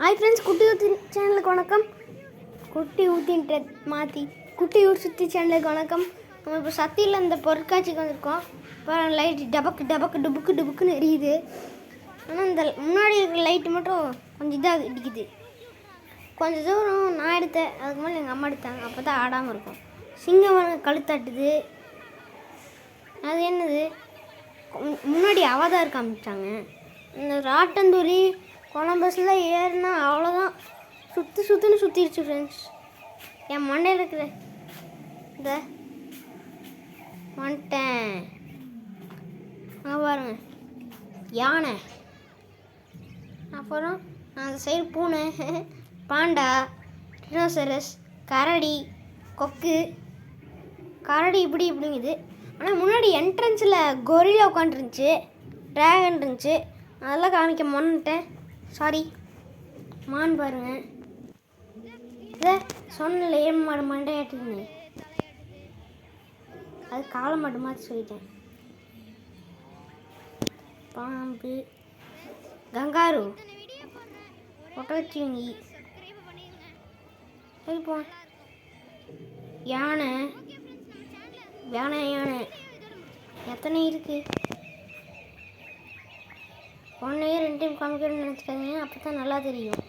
Hi friends குட்டி ஊத்தி சேனலுக்கு வணக்கம். குட்டி ஊத்தின்ற மாற்றி குட்டி ஊர் சுற்றி சேனலுக்கு வணக்கம். நம்ம இப்போ சத்தியில் இந்த பொருட்காட்சிக்கு வந்திருக்கோம். பாருங்க லைட் டபக்கு டபக்கு டுபுக்கு டுபுக்குன்னு எரியுது. ஆனால் இந்த முன்னாடி இருக்கிற லைட்டு மட்டும் கொஞ்சம் இதாக இடிக்குது. கொஞ்சம் தூரம் நான் எடுத்தேன் அதுக்கு மேலே எங்கள் அம்மா எடுத்தாங்க. அப்போ தான் ஆடாமல் இருக்கும். சிங்கம் கழுத்தாட்டுது அது என்னது? முன்னாடி அவதார் காமிச்சாங்க இந்த ராட்டந்தூரி கொலம்பஸில் ஏறினா அவ்வளோதான் சுற்றி சுற்றுன்னு சுற்றிடுச்சு ஃப்ரெண்ட்ஸ் என் மண்டையில் இருக்கிற இந்த வந்துட்டேன் அங்கே பாருங்க. யானை. அப்புறம் அந்த சைடு பூனை. பாண்டா டினோசரஸ் கரடி கொக்கு. கரடி இப்படி இப்படிங்குது. ஆனால் முன்னாடி என்ட்ரன்ஸில் கொரிலா உட்காந்துருந்துச்சு ட்ராகன் இருந்துச்சு. அதெல்லாம் காமிக்க மறந்துட்டேன். சாரி மான் பாருங்க. இதை சொன்னல ஏன் மாடு மண்டையாட்டுன்னு அது காளை மாடு மாதிரி சொல்லிட்டேன். பாம்பு. கங்காரு. ஒட்டச்சிங்கி சரி போ. யானை. யானை யானை. எத்தனை இருக்குது ஒன்றையும் ரெண்டு டைம் காமிக்கணும்னு நினச்சிக்காதீங்க. அப்போ தான் நல்லா தெரியும்.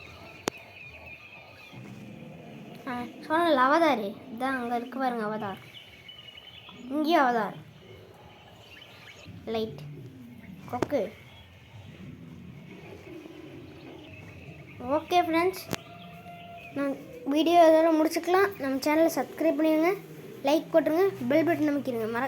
ஆ சொன்னல அவதார். இதான் அங்கே இருக்கு பாருங்க அவதார். இங்கேயும் அவதார். லைட் கொக்கு. ஓகே ஃப்ரெண்ட்ஸ் நான் வீடியோ இதோட முடிச்சுக்கலாம். நம்ம சேனலை சப்ஸ்கிரைப் பண்ணிடுங்க. லைக் போட்டுருங்க. பெல் பட்டன் அமைக்கிடுங்க. மற